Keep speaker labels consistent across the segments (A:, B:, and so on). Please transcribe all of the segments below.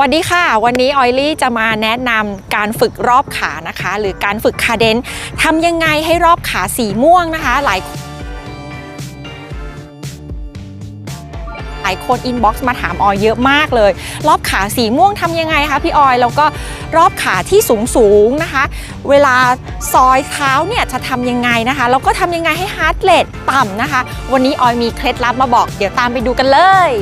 A: วัสดีค่ะ วันนี้ออยลี่จะมาแนะนำการฝึกรอบขานะคะ หรือการฝึกคาเดนทำยังไงให้รอบขาสีม่วงนะคะ หลายหลายคนอินบ็อกซ์มาถามออยเยอะมากเลย รอบขาสีม่วงทำยังไงคะพี่ออยแล้วก็รอบขาที่สูงสูงนะคะ เวลาซอยเท้าเนี่ยจะทำยังไงนะคะแล้วก็ทำยังไงให้ฮาร์ดเรทต่ำนะคะ วันนี้ออยมีเคล็ดลับมาบอก เดี๋ยวตามไปดูกันเลย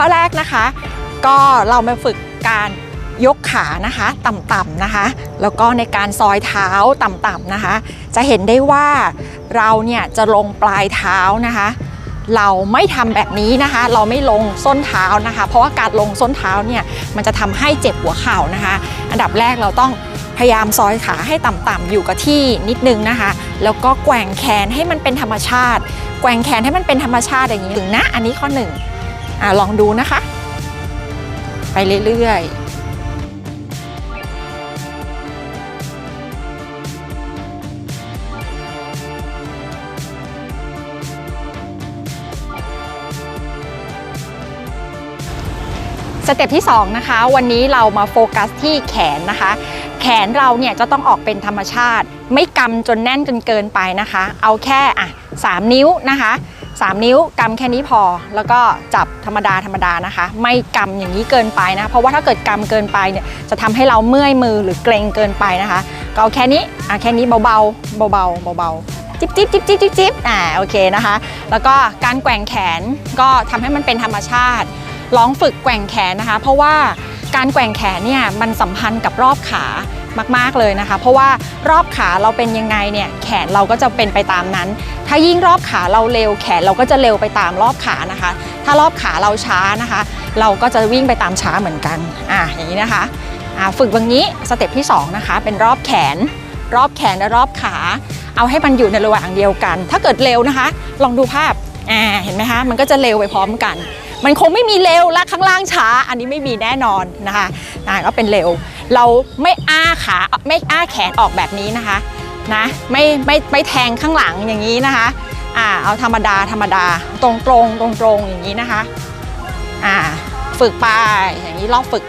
A: ข้อแรกนะคะ ก็เรามาฝึกการยกขานะคะต่ำๆนะคะ แล้วก็ในการซอยเท้าต่ำๆนะคะ จะเห็นได้ว่าเราเนี่ยจะลงปลายเท้านะคะ เราไม่ทำแบบนี้นะคะ เราไม่ลงส้นเท้านะคะ เพราะว่าการลงส้นเท้าเนี่ยมันจะทำให้เจ็บหัวเข่านะคะ อันดับแรกเราต้องพยายามซอยขาให้ต่ำๆอยู่กับที่นิดนึงนะคะ แล้วก็แกว่งแขนให้มันเป็นธรรมชาติ แกว่งแขนให้มันเป็นธรรมชาติอย่างนี้ถึงนะ อันนี้ข้อหนึ่ง อ่าลองดูนะคะ ไปเรื่อยๆสเต็ปที่2นะคะวันนี้เรามาโฟกัสที่แขนนะคะ แขนเราเนี่ยจะต้องออกเป็นธรรมชาติ ไม่กำจนแน่นจนเกินไปนะคะ เอาแค่อะสามนิ้วนะคะ 3 นิ้วกำแค่นี้พอ แล้วก็จับธรรมดาธรรมดานะคะ ไม่กำอย่างนี้เกินไปนะ เพราะว่าถ้าเกิดกำเกินไปเนี่ยจะทำให้เราเมื่อยมือหรือเกรงเกินไปนะคะ ก็เอาแค่นี้อะแค่นี้เบาๆเบาๆเบาๆจิ๊บจิ๊บจิ๊บจิ๊บจิ๊บจิ๊บอ่าโอเคนะคะ แล้วก็การแกว่งแขนก็ทำให้มันเป็นธรรมชาติ ลองฝึกแกว่งแขนนะคะ เพราะว่าการแกว่งแขนเนี่ยมันสัมพันธ์กับรอบขามากๆเลยนะคะ เพราะว่ารอบขาเราเป็นยังไงเนี่ยแขนเราก็จะเป็นไปตามนั้น ถ้ายิ่งรอบขาเราเร็วแขนเราก็จะเร็วไปตามรอบขานะคะ ถ้ารอบขาเราช้านะคะ เราก็จะวิ่งไปตามช้าเหมือนกันอะอย่างนี้นะคะอะฝึกแบบนี้สเต็ปที่สองนะคะเป็นรอบแขน รอบแขนและรอบขา เอาให้มันอยู่ในระหว่างเดียวกัน ถ้าเกิดเร็วนะคะ ลองดูภาพอ่าเห็นไหมคะมันก็จะเร็วไปพร้อมกันมันคงไม่มีเร็วและข้างล่างช้า อันนี้ไม่มีแน่นอนนะคะอ่าก็เป็นเร็ว เราไม่อ้าขาไม่อ้าแขนออกแบบนี้นะคะนะไม่ไม่ไม่แทงข้างหลังอย่างนี้นะคะอ่าเอาธรรมดาธรรมดาตรงตรงตรงตรงอย่างนี้นะคะอ่าฝึกไปอย่างนี้รอบฝึก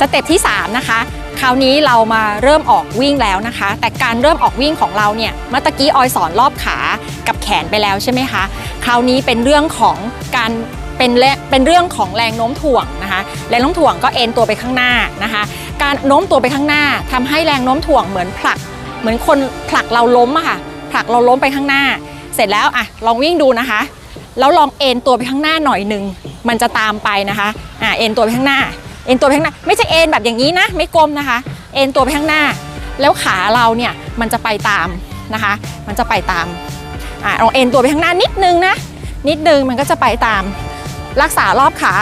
A: สเต็ปที่ 3 นะคะ คราวนี้เรามาเริ่มออกวิ่งแล้วนะคะ แต่การเริ่มออกวิ่งของเราเนี่ยเมื่อตะกี้ออยสอนรอบขากับแขนไปแล้วใช่ไหมคะ คราวนี้เป็นเรื่องของการ เป็นแรเป็นเรื่องของแรงโน้มถ่วงนะคะ แรงโน้มถ่วงก็เอ็นตัวไปข้างหน้านะคะ การโน้มตัวไปข้างหน้าทำให้แรงโน้มถ่วงเหมือนผลัก เหมือนคนผลักเราล้มอะค่ะ ผลักเราล้มไปข้างหน้า เสร็จแล้วอะลองวิ่งดูนะคะ แล้วลองเอ็นตัวไปข้างหน้าหน่อยหนึ่งมันจะตามไปนะคะอ่าเอ็นตัวไปข้างหน้า เอ็นตัวไปข้างหน้า ไม่ใช่เอ็นแบบอย่างนี้นะ ไม่กลมนะคะ เอ็นตัวไปข้างหน้า แล้วขาเราเนี่ยมันจะไปตามนะคะ มันจะไปตามอ่าลองเอ็นตัวไปข้างหน้านิดนึงนะนิดนึงมันก็จะไปตาม รักษารอบขา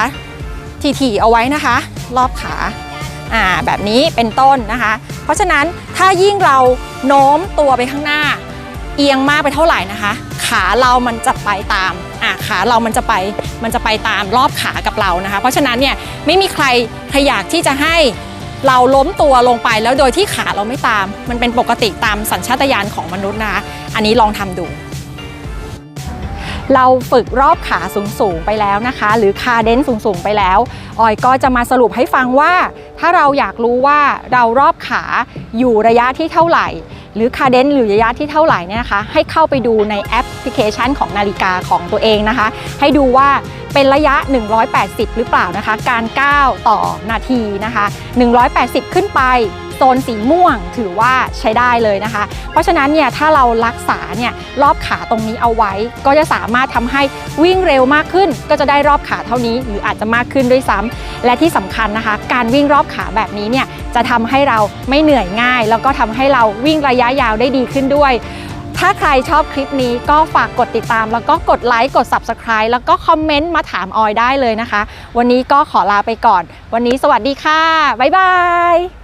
A: ถี่ๆเอาไว้นะคะ รอบขาอ่าแบบนี้เป็นต้นนะคะ เพราะฉะนั้นถ้ายิ่งเราโน้มตัวไปข้างหน้า เอียงมากไปเท่าไหร่นะคะ ขาเรามันจะไปตามอะขาเรามันจะไปมันจะไปตามรอบขากับเรานะคะ เพราะฉะนั้นเนี่ยไม่มีใครใครอยากที่จะให้เราล้มตัวลงไปแล้วโดยที่ขาเราไม่ตาม มันเป็นปกติตามสัญชาตญาณของมนุษย์นะคะ อันนี้ลองทำดู เราฝึกรอบขาสูงๆไปแล้วนะคะ หรือคาเดนสูงๆไปแล้ว ออยก็จะมาสรุปให้ฟังว่า ถ้าเราอยากรู้ว่าเรารอบขาอยู่ระยะที่เท่าไหร่ หรือคาเดนหรือระยะที่เท่าไหร่เนี่ยนะคะ ให้เข้าไปดูในแอปพลิเคชันของนาฬิกาของตัวเองนะคะ ให้ดูว่าเป็นระยะ 180 หรือเปล่านะคะ การก้าวต่อนาทีนะคะ 180 ขึ้นไปโซนสีม่วงถือว่าใช้ได้เลยนะคะ เพราะฉะนั้นเนี่ยถ้าเรารักษาเนี่ยรอบขาตรงนี้เอาไว้ ก็จะสามารถทำให้วิ่งเร็วมากขึ้น ก็จะได้รอบขาเท่านี้ หรืออาจจะมากขึ้นด้วยซ้ำและที่สำคัญนะคะ การวิ่งรอบขาแบบนี้เนี่ยจะทำให้เราไม่เหนื่อยง่าย แล้วก็ทำให้เราวิ่งระยะยาวได้ดีขึ้นด้วยถ้าใครชอบคลิปนี้ก็ฝากกดติดตาม แล้วก็กดไลค์กด Subscribe แล้วก็คอมเมนต์มาถามออยได้เลยนะคะ วันนี้ก็ขอลาไปก่อน วันนี้สวัสดีค่ะ บ๊ายบาย